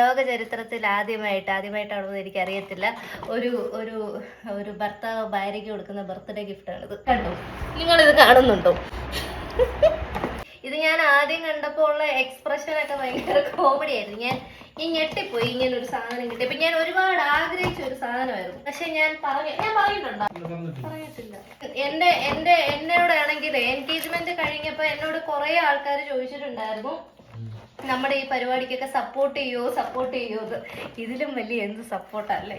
ലോക ചരിത്രത്തിൽ ആദ്യമായിട്ട് എനിക്ക് അറിയത്തില്ല ഒരു ഒരു ഒരു ഭർത്താവ് ഭാര്യയ്ക്ക് കൊടുക്കുന്ന ബർത്ത്ഡേ ഗിഫ്റ്റാണിത്. കണ്ടോ? നിങ്ങളിത് കാണുന്നുണ്ടോ? ഇത് ഞാൻ ആദ്യം കണ്ടപ്പോൾ ഉള്ള എക്സ്പ്രഷൻ ഒക്കെ ഭയങ്കര കോമഡി ആയിരുന്നു. ഞാൻ ഈ ഞെട്ടിപ്പോയി ഇങ്ങനെ ഒരു സാധനം കിട്ടിയപ്പോ. ഞാൻ ഒരുപാട് ആഗ്രഹിച്ച ഒരു സാധനമായിരുന്നു. പക്ഷെ ഞാൻ പറഞ്ഞു ഞാൻ പറഞ്ഞിട്ടുണ്ടോ? പറഞ്ഞിട്ടില്ല എന്റെ എന്റെ എന്നോടാണെങ്കിൽ എൻഗേജ്മെന്റ് കഴിഞ്ഞപ്പോ എന്നോട് കുറെ ആൾക്കാർ ചോദിച്ചിട്ടുണ്ടായിരുന്നു. നമ്മുടെ ഈ പരിപാടിക്കൊക്കെ സപ്പോർട്ട് ചെയ്യോ സപ്പോർട്ട് ചെയ്യോ എന്ന്. ഇതിലും വലിയ എന്ത് സപ്പോർട്ടല്ലേ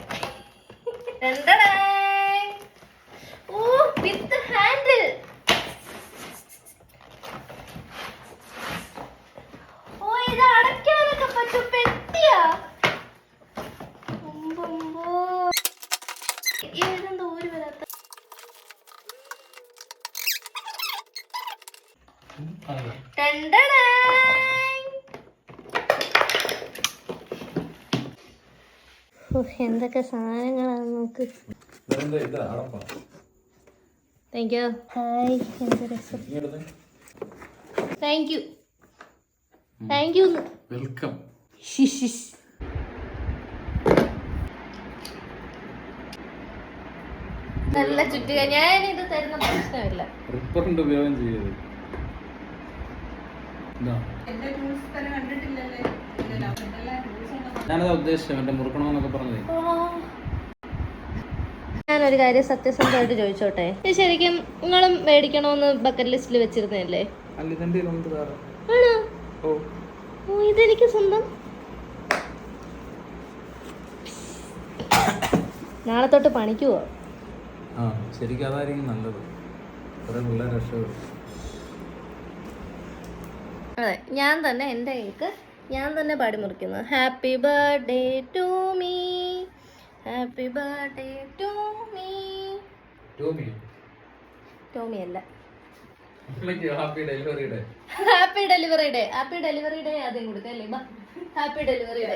ഓ വിത്ത് ഹാൻഡിൽ ഓ ഇത് അടയ്ക്കാനൊക്കെ പറ്റും പെട്ടിയാ? ഉമ്പുമ്പോ. ഇതെന്താ ഊരി വരാത്ത ടണ്ടടായ്. ഓ, എന്തൊക്കെ സാധനങ്ങളാണ് നമുക്ക് താങ്ക് യു ഹായ് എന്ത് രസം. Thank you thank you welcome നല്ല ചുറ്റുക. ഞാൻ ഇത് തരുന്ന പ്രശ്നമില്ല റിപ്പറിന്റെ ഉപയോഗം ചെയ്യരുത്. ഇതാ. ഞാനതാ ഉദ്ദേശിച്ചത് മറ്റേ മുറുക്കണമെന്നൊക്കെ പറഞ്ഞത്. ഞാനൊരു കാര്യം സത്യസന്ധമായിട്ട് ചോദിച്ചോട്ടെ? ഇത് ശരിക്കും നിങ്ങളും മേടിക്കണമെന്ന് ബക്കറ്റ് ലിസ്റ്റിൽ വെച്ചിരുന്നല്ലേ ആണോ? ഓ. ഇതെനിക്ക് സ്വന്തം. നാളെ തൊട്ട് പണിക്ക് പോവാം. ആ ശരിക്കും അതായിരിക്കും നല്ലത്. കുറെ പിള്ളേർ രക്ഷപ്പെടും. അതെ ഞാൻ തന്നെ എന്റെ കേക്ക് ഞാൻ തന്നെ പാടി മുറിക്കുന്നു. Happy birthday to me happy birthday to me Tommy അല്ല. Happy delivery day happy delivery day happy delivery day ആദ്യം കൊടുക്കാം അല്ലേ? Happy delivery day